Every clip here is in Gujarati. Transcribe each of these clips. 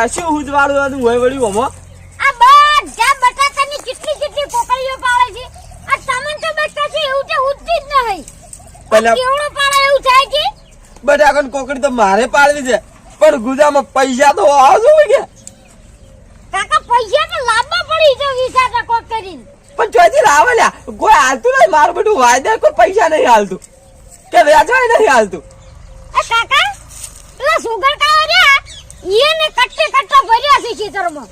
આ શું ઉજવાળું હતું? હોય વળ્યું ઓમાં. આ બધા બટાકાની કેટલી કેટલી કોકળીઓ પાડે છે. આ સામાન તો બટાકા એવું તો ઉઠતી જ નહીં. પહેલા- કેવડો પાડે એવું થાય કે? બટાકાની કોકડી તો મારે પાડવી છે. પણ ગુજામાં પૈસા તો આવજો કે? કાકા પૈસા તો લાંબા પડી છે વિચારતા કોક કરીને. પણ ચોથી લાવે લ્યા કોઈ હાલતું નહીં. મારું બધું વાયદા કોઈ પૈસા નહીં હાલતું. કે વેચવાય નહીં હાલતું. કાકા પેલા સુગર કાવા ઈને કટ્ટે કટ્ટા ભર્યા છે ખેતરમાં.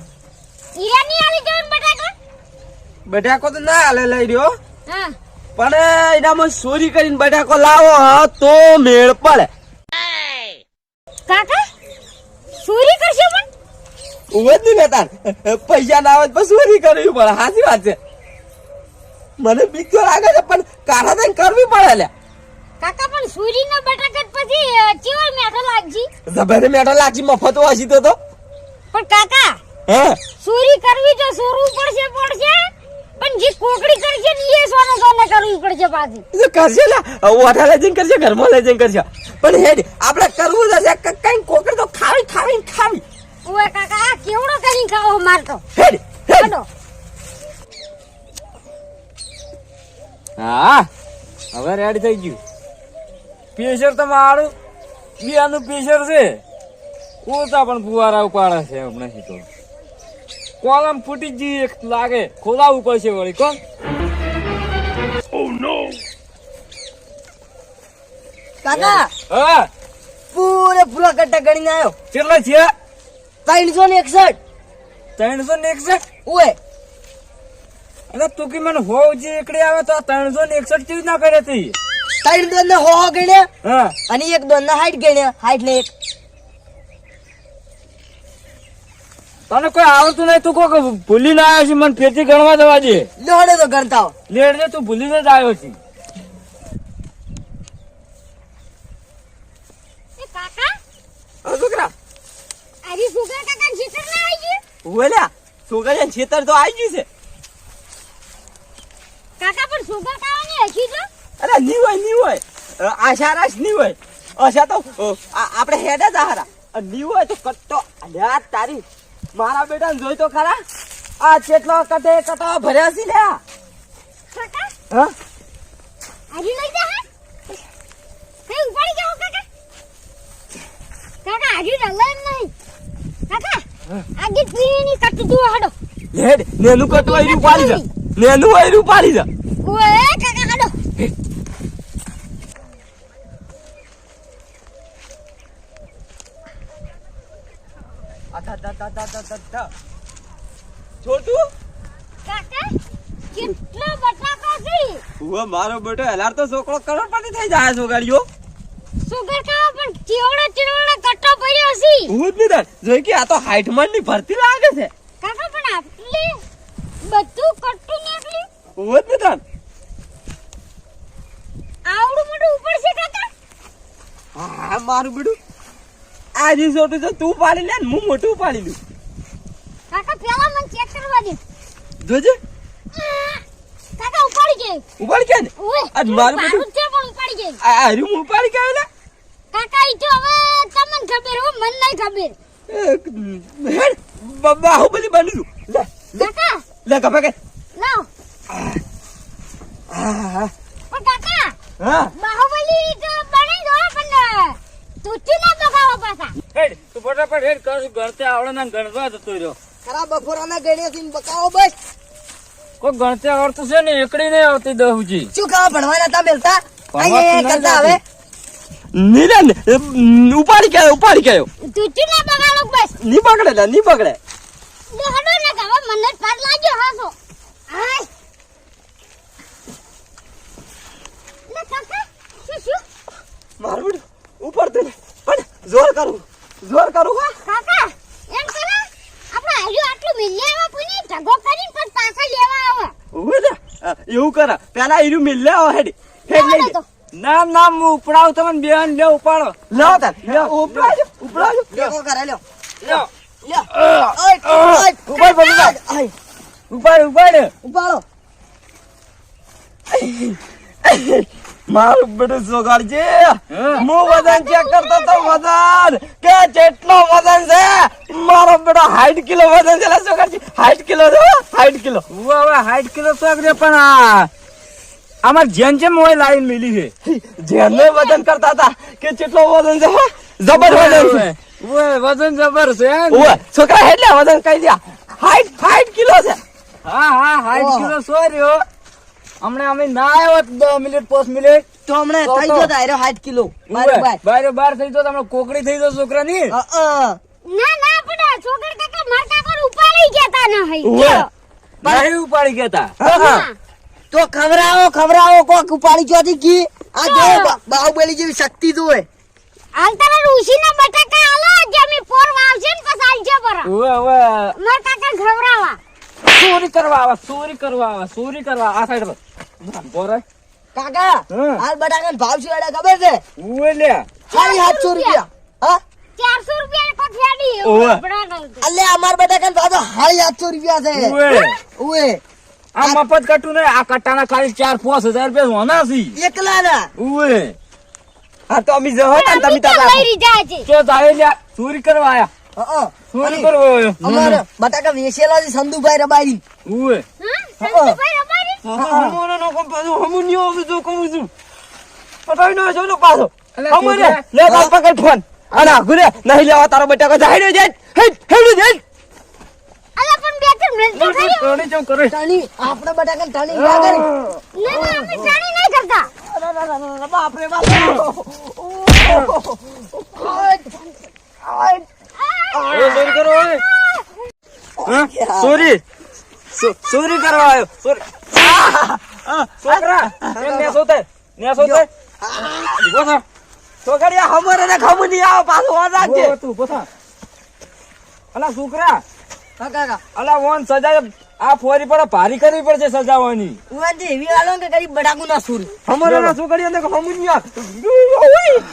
ઈરા નહીં આવી જાય ને બટાકા? બટાકો તો ના હાલે લઈ રહ્યો. હા. પણ એનામાં ચોરી કરીને બટાકો લાવો તો મેળ પડે. કાકા ચોરી કરશે પણ? ઊભો જ નહીં લેતા પૈસા ના આવે તો ચોરી કરવી પડે. સાચી વાત છે. મને બીક તો લાગે છે પણ થઈને કરવી પડે લ્યા કાકા પણ સુરીના બટાકટ પછી અ, ચેવડ મેઠો લાગજી? જબરે મેઠો લાગજી મફત વાસી તો તો. પણ કાકા હે? સુરી કરવી તો સોરવું પડશે પડશે. પણ જે કોકડી કરશે ને એ સોનો સોને કરવી પડશે પાછી. એ કરશે લા ઓઠા લઈ કરશે ઘરમાં લઈ જઈને કરશે. પણ હેડ આપણે કરવું જશે કઈ કોકડી તો ખાવી ખાવી ખાવી. ઓએ કાકા આ કેવડો કરી ખાવો મારતો હેડ હેડ. હા હવે રેડી થઈ ગયું. પ્રેશર તો મારું. બિયાનું પ્રેશર છે. ઓછા પણ ફુવારા ઉપાડે છે હમણાં તો. કોલમ ફૂટી જ એક લાગે. ખોલાવું પડશે વળી કોણ? કાકા! હા? પૂરે પૂરા કટ્ટા ગણીને આવ્યો કેટલા છે ત્રણસો ને એકસઠ. ત્રણસો ને એકસઠ? ઓય અને તું કે મને હોવ જે એકડે આવે તો ત્રણસો ને એકસઠ કેવી ના કરે તી? ત્રણ દોન ને હો હો ગણ્યા અને એક દોન ના હાઈટ ગણ્યા હાઈટ ને એક. તને કોઈ આવડતું નહીં તું કોઈ ભૂલી ના આવ્યો છે મને ફેરથી ગણવા દેવા દે. લેડે તો ગણતા લેડે તું ભૂલીને જ આવ્યો છે. એ કાકા? હા છોકરા. આરી સુગર કાકા જીતર ના આવી ગયું? ઊભો લ્યા છોકરા છેતર તો આવી ગયું છે. કાકા પણ સુગર કાવાની હશી તો? અરે ની હોયની હોય. આશારાશ આશા રાશની હોય. આશા તો આપણે હેડ જ હારા અ, ની હોય તો કટ્ટો અલ્યા તારી મારા બેટા જોઈ તો ખરા. આ ચેટલો કટે કટો ભર્યા છે લ્યા. હા? આરી લઈ જા કઈ ઉપાડી જાઓ કાકા. કાકા આરી રલે નહીં. કાકા આગે પીની કટ દો હડો. હેડ નેનું કટો આયરું પાડી જા. નેનું આયરું પાડી જા. ઓય કાકા હડો. છોટું? કાકા કેટલો બટાકા છે ઉવા મારો બેટો હેલાર તો છોકરો કરોડપતિ થઈ જાય છોકરીઓ સુગર ખાવા પણ ચેવડો ચેવડો કટ્ટો પડ્યો છે. હું જ જોઈ કે આ તો હાઈટમાં ની ભરતી લાગે છે. કાકા પણ આટલી બધું કટ્ટું નીકળી હું જ આવડું મોટું ઉપર છે કાકા. હા મારું બેટું આજે છોટું તો તું પાડી લે ને હું મોટું પાડી લઉં. કાકા પેલા મને ચેક કરવા દે. જોજે. કાકા ઉપાડી કે ઉપાડી કે ને આ મારું બધું- છે પણ ઉપાડી કે આ હાર્યું હું ઉપાડી કે ને કાકા ઈ તો હવે તમને ખબર હો મને નહીં ખબર. હેડ બાહુબલી બની છું લે લે. કાકા. લે કપે કે લાવ. હા હા પણ કાકા હા. બાહુબલી તો તૂટી ના બગાવો પાછા. હેડ તું ફટાફટ હેડ કર ગણતે આવડે ને ગણવા જતો રહ્યો. ખરા બપોરાના ગણ્યા થી બકાવો બસ. કોઈ ગણતે આવડતું છે ને એકડી નહીં આવતી દહુજી શું ખાવા ભણવાના તા મેલતા ભણવા અહીંયા તો કરતા હવે? નીરન ઉપાડી ગયો ઉપાડી ગયો તૂટી ના બગાડો બસ? ની પકડે ની પકડે દોડો ને ગાવા મને પાર લાગ્યો હાસો આય. લે કાકા શું શું? મારું ઉપર પણ જોર કરું. જોર કરું હા. કાકા એમ કરો આપણે આર્યો આટલું મિલ્યામાં પુની ઢગો કરીને પણ પાછા લેવા આવો. ઊભો એવું કર. પેલા ઈરું મિલ લે આવો હેડી હેડ લઈ લે. ના ના હું ઉપડાવ તમને બેન લે ઉપાડો. લો તાર. ઉપડાજો ઉપડાજો. ભેગો કરે લ્યો. લ્યો. લ્યો. ઓય, ઉપાડો મારું બેટું સોગાડજે હા? વજન ચેક કરતો તો વજન. કે જેટલો વજન છે મારો બેટો 60 કિલો વજન છે સોગાડજી 60 કિલો છે હાઈટ 60 કિલો. હું હવે હાઈટ કિલો રે પણ આ આમાં જેન જેમ હોય લાઈન મિલી છે. જેને વજન કરતા હતા કે જેટલો વજન છે જબર વજન છે. ઓય વજન જબર છે? ઓય છોકરા એટલે વજન કહી દે 60 60 કિલો છે. હા હા હાઈટ કિલો સો રહ્યો. હમણાં અમે ના આવ્યો દસ મિનિટ પાંચ મિનિટ તો હમણાં થઈ જતો આયરો તારો કિલો. બારે બાર. થઈ જતો હમણાં કોકડી થઈ જતો છોકરાની. અ, અ. ના ના પણ છોકર કાકા મરતા કોણ ઉપાડી ગયા તા ન હઈ? નહીં ઉપાડી ગયા તા. ખવરાવો ખવરાવો કોક ઉપાડી ચોથી કી આ જો. બાહુબલી જેવી શક્તિ હાલ તારા ઋષિના બટાકા આલો જે મે પોર વાવશે ને પછી આલજે પર. ઓવે ઓવે મરતા કાકા ખવરાવા ચોરી કરવા આવા ચોરી કરવા આવા ચોરી કરવા આ સાઈડ પર. બોરે કાકા. હાલ બટાકા ભાવ શું એડા ખબર છે? ઉવે લે. સાડી સાતસો રૂપિયા. હા? ચારસો રૂપિયા કોક ફેડી. અલે અમાર બટાકા ભાવ તો સાડી સાતસો રૂપિયા છે. ઉવે. ઉએ આ મફત કટું નહીં આ કટ્ટાના ખાલી ચાર પાંચ હજાર રૂપિયા હોના છે. એકલા ના ઉવે. હા તો અમે જહો તા ને તમે છે. તો જાય લ્યા ચોરી કરવા આયા. હા ચોરી કરવા આવ્યો બટાકા વેચેલા છે સંધુભાઈ રબારી. ઉવે. હા સંતુભાઈ રબારી? હમોને નો કોમ પાછો હમુન્યો આવે તો કહું છું પટાઈ નો જો પાછો હમોને છોકરા. લે કાલ પકડ ફોન આના ગુરે નહીં લેવા તારો બેટા કો જાઈ જાય હેડ હેડ જાય અલા પણ બે ત્રણ મિનિટ તો ખરી ચોરી ચમ કરે ટાણી આપણે બટાકા ટાણી લ્યા કરી ના ના અમે જાણી નહીં કરતા બાપરે બાપ એ કરો ઓય. ચોરી કરવા આવ્યો? ચોરી છોકરા એ સોતે. છોકરિયા હમોરે ને ખમુની આવ પાછો રાખજે તું, ઊભો અલા છોકરા. કાકા. અલા વોન સજા આ ફોરી પર ભારી કરવી પડશે સજાવવાની ઉવાજી એવી વાળો કે કઈ બટાકુ ના સુર હમોરે ના છોકરિયા ને હમુન્યો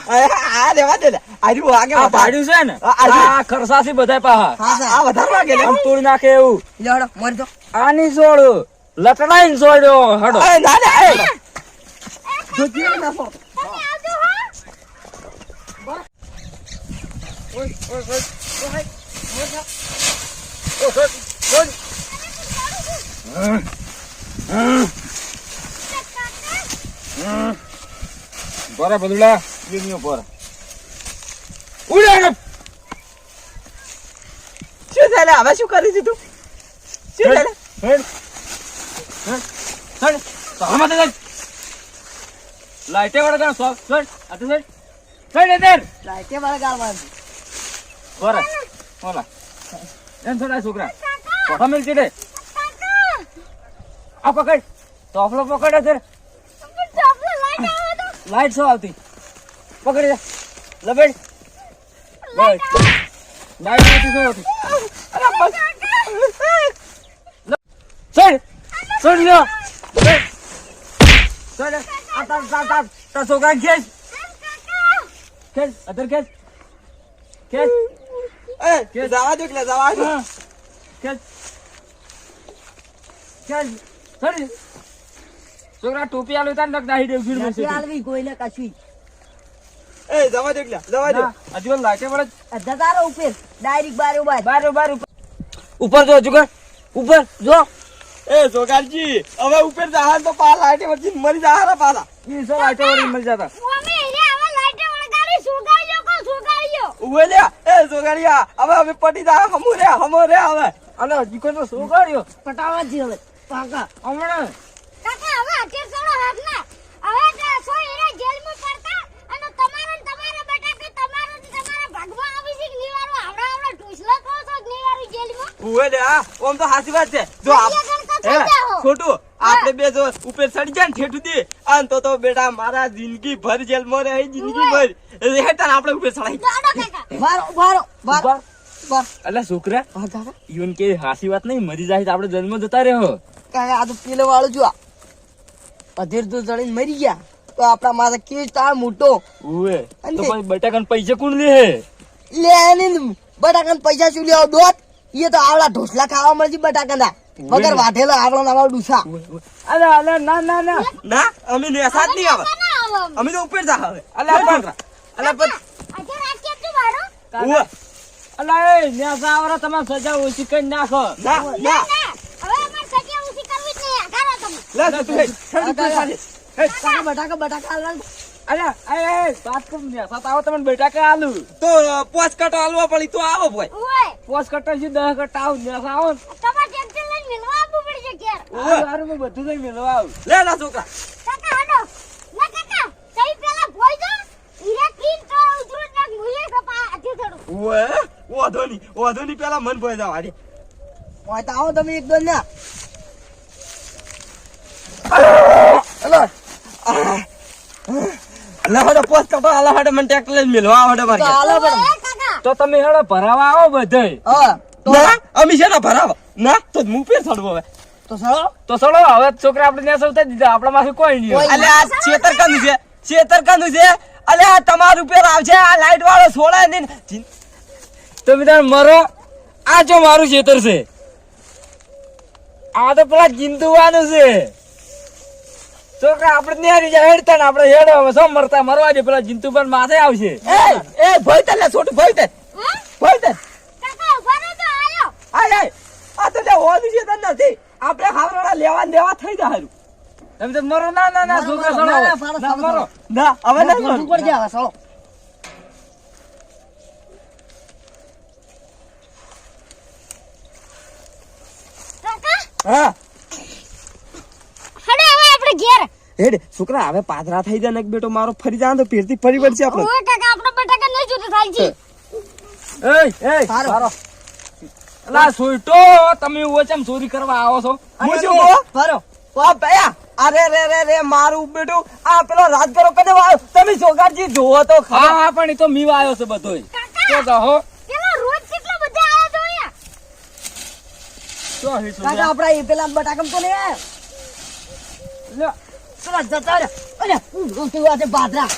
આ દેવા દે આજુ આગે આ ભાડ્યું છે ને? આ- ખરસાસી બધાય બધા પાહા આ વધારે વાગે લે આમ તોડી નાખે એવું. લેડો મરી તો આની જોડ લટડાઈને છોડ્યો હડો. એ ના ના એ તમે આવજો હો. બરા બદલા યુનિયો પર ઉડે ને. શું થાય? હવે શું કરી દીધું? શું થાય? લાઈટે વાળા ગાળ સો હેડ. આ સર હેડ. એદર લાઈટે વાળા ગાળવા બરા હોલા એમ થોડા છોકરા. કોઠા મિલ ચીડે આ પકડ. તોફલો પકડ સર લાઈટ સો શું આવતી? પકડી જા લપેડ લાઈટ લાઈટ નથી શું આવતી? ચડ ચડ લ્યો ચડ આ તાર તાર તાર તાર છોકરા ખેંચ ખેંચ અધર ખેંચ ખેંચ એ, જવા દો એટલે જવા દો. ખેંચ ખેંચ ચડ છોકરા ટોપી આલું તાર નક નાહી દેવું ફીર નથી આલવી કોઈને કશું. એ, જવા દો એટલે જવા દો. હજુ લાગે પડે. ધતારો ઉપર ડાયરેક્ટ બારો બાર બાર બાર ઉપર. ઉપર જો હજુ ઉપર જો. એ જોગાલજી હવે ઉપર જહાન તો પા લાઈટે વચ્ચે મરી જહારા પાલા ઈ સો લાઈટો વળી મરી જતા. ઉવે સુગાડ્યો સુગાડ્યો? લે એ જોગાડિયા હવે અમે પટી જા હમુ રે હમો રે હવે. અલે હજી કોઈ તો શું પટાવા જી હવે પાકા. હમણાં. કાકા હવે અત્યારે થોડો હાથ ના. હવે તો સો જેલમાં પડતા અને તમારો ને તમારા બેટા કે તમારો ને તમારા ભગવા આવી છે નિવારો આવડા આવડા ટુસલા કહો છો નિવારો જેલમાં ઉવે લે આ ઓમ તો હાચી વાત છે. જો આપ હે. ખોટું? આપણે બે જો ઉપર ચડી જાય ને ઠેઠું દે. અને તો તો બેટા મારા જિંદગી ભર જેલમાં રહી જિંદગી ભર હેઠળ આપણે ઉપર ચડાઈ. અલે છોકરા ઈવન કે હાસી વાત નહીં મરી જાય આપણે જન્મ જતા રહ્યો. કાકા આ તો પેલો વાળો જો. અધેર તો ચડીને મરી ગયા. તો આપણા માથે કેસ તા મોટો? અને તો પછી બટાકાના પૈસા કોણ લે લે ને બટાકાન પૈસા શું લેવો? દોત? એ તો આવડા ઢોસલા ખાવા મળશે બટાકાના. વગર વાઢેલા આવળો નવા ડુસા. અરે અરે ના ના ના. ના અમે નેસાત નહીં આવે. ના અમે. અમે તો ઉપર જા હવે. અલે પણ અલે પણ આજે રાત કેમ તું મારો ઓ અલે એ ન્યાસા આવરા તમારે સજા ઓછી કરી નાખો. ના ના ના. ના. હવે અમાર સજા ઉસી કરવી જ નહીં. આઘારો તમે. લે તું હે બટાકા બટાકા હાલવાનું. અલા એ એ વાત કમ ન્યાસા સાત આવો તમને બેટા કે આલુ. તો અ, કટો હાલવા પડી તો આવો ભાઈ. ઓય. પોસ કટ્ટા છે દસ કટ્ટા આવું ને લઈને મિલવા આપવું પડશે ઘેર. બધું લઈ મેળવા આવ. લે ના છોકરા. કાકા હાડો ના કાકા તઈ પેલા ભોઈ દો ઈરે તીન તો ને કપા થોડું. મન ભોય જાવ હારી. હોય તો આવો તમે એક દો ને હડો પોસ્ટ કટો હાલો હડો મને ટ્રેક્ટર લઈને મેલવા આવો હડો મારે તો પણ તો તમે હેડો ભરાવા આવો બધે. હા તો ના અમે છે ના ભરાવો. ના તો હું પેર છડવો હવે. તો સળો તો સળો હવે છોકરા આપણે ત્યાં સૌતા દીધા આપણા માંથી કોઈ નહીં અલે આ છેતર કંદુ છે. છેતર કંદુ છે. અલે આ તમારું પેર આવશે. આ લાઈટ વાળો છોડાય ને તમે તાર મરો. આ જો મારું છેતર છે આ તો પેલા જિંદુવાનું છે. છોકરા આપણે નેરી જાય હેડતા ને આપણે હેડો હવે શું મરતા મરવા દે પેલા જિંતુ પર માથે આવશે. એ એ ભોય તને છોટ ભોય હા ભોય તને. કાકા ઊભા રહો તો આયો. આય આય. આ તો લે હોવાનું છે તને નથી. આપણે ખાવરાડા લેવા દેવા થઈ જાય હારું. તમે તો મરો ના ના ના છોકરા સળો ના, મરો. ના હવે ના મરો ઉપર જા હવે સળો. કાકા? હા. ઘેર. હેડ છોકરા હવે પાદરા થઈ જાય ને બેટો મારો ફરી જાય તો ફેરથી ફરી વળશે આપણે. ઓ કાકા આપણો બટાકા નહીં જોતો થાય છે એય એ સારો. સારો. અલા સુઈટો તમે ઓચમ ચોરી કરવા આવો છો? હું શું કહું? ભરો વા ભયા. અરે રે રે રે મારું બેટું આ પેલો રાજ કરો કને વાયો તમે સોગાજી જોવો તો હા હા પણ એ તો મીવ આવ્યો છે બધોય. કાકા તો કહો પેલો રોજ કેટલો બધા આયા તો અહીંયા? શું હે? આપડા એ પેલા બટાકમ તો નહીં આયા? લ્યો. જતા રહ્યા અરે તું આજે બાદરા